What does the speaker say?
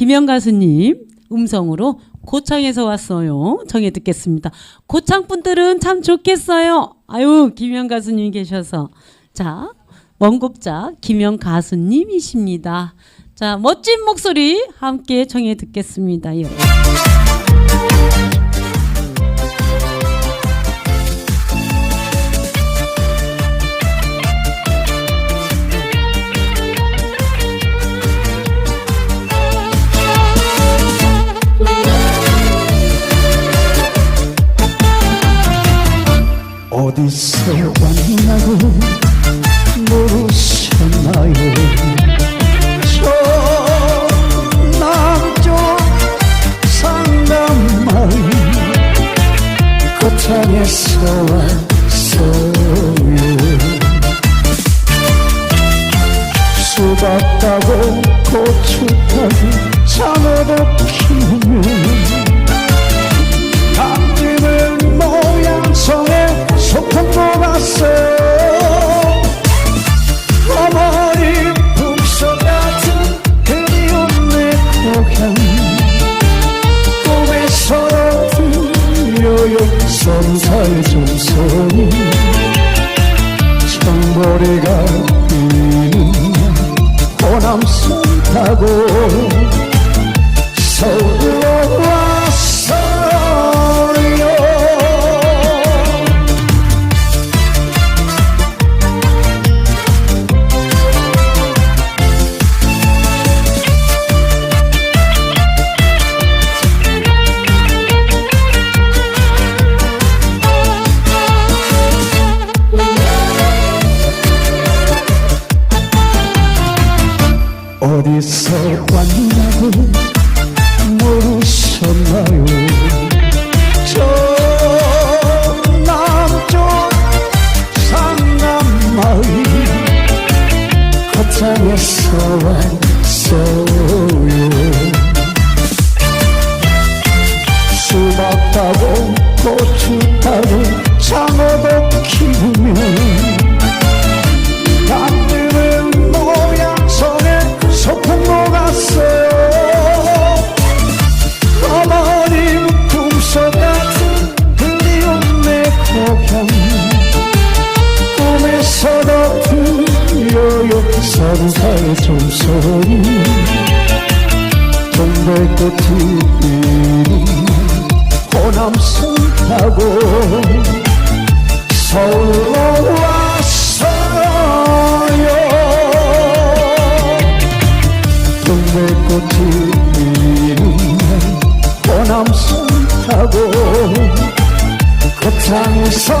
김영 가수님 음성으로 고창에서 왔어요. 정해 듣겠습니다. 고창 분들은 참 좋겠어요. 아유 김영 가수님 계셔서 자 원곡자 김영 가수님이십니다. 자 멋진 목소리 함께 정해 듣겠습니다. 예. 어디서 왔나고 모르셨나요? 저 남쪽 상담마을 거창에서 왔어요. 수박 따고 고추 따고 장어도 선사의 종소리 청보리가 어디서 왔냐고 모르셨나요? 저 남쪽 상남마을 거창에서 왔 선사의 종소리 동백꽃이 피는 호남선 타고 서울로 왔어요. 동백꽃이 피는 호남선 타고 거창에서